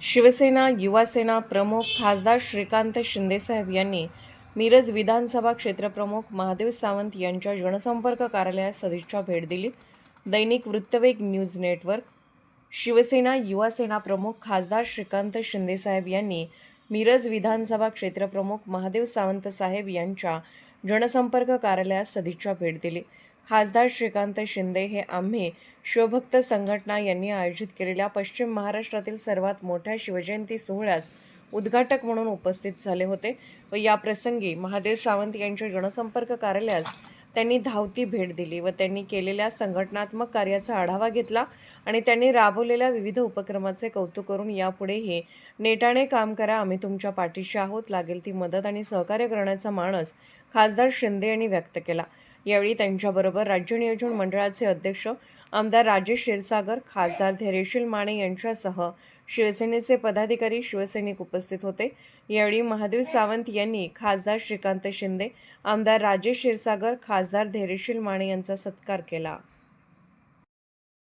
शिवसेना युवासेना प्रमुख खासदार श्रीकांत शिंदेसाहेब यांनी मिरज विधानसभा क्षेत्रप्रमुख महादेव सावंत यांच्या जनसंपर्क कार्यालयात सदिच्छा भेट दिली. दैनिक वृत्तवेग न्यूज नेटवर्क. शिवसेना युवासेना प्रमुख खासदार श्रीकांत शिंदेसाहेब यांनी मिरज विधानसभा क्षेत्रप्रमुख महादेव सावंत साहेब यांच्या जनसंपर्क कार्यालयात सदिच्छा भेट दिली. खासदार श्रीकांत शिंदे हे आम्ही शिवभक्त संघटना यांनी आयोजित केलेल्या पश्चिम महाराष्ट्रातील सर्वात मोठ्या शिवजयंती सोहळ्यास उद्घाटक म्हणून उपस्थित झाले होते व या प्रसंगी महादेव सावंत यांच्या जनसंपर्क कार्यालयास त्यांनी धावती भेट दिली व त्यांनी केलेल्या संघटनात्मक कार्याचा आढावा घेतला आणि त्यांनी राबवलेल्या विविध उपक्रमाचे कौतुक करून यापुढेही नेटाने काम करा आम्ही तुमच्या पाठीशी आहोत लागेल ती मदत आणि सहकार्य करण्याचा मानस खासदार शिंदे यांनी व्यक्त केला. यावेळी त्यांच्याबरोबर राज्य नियोजन मंडळाचे अध्यक्ष आमदार राजेश क्षीरसागर खासदार धैर्यशील माने यांच्यासह शिवसेनेचे पदाधिकारी शिवसैनिक उपस्थित होते. यावेळी महादेव सावंत यांनी खासदार श्रीकांत शिंदे आमदार राजेश क्षीरसागर खासदार धैर्यशील माने यांचा सत्कार केला.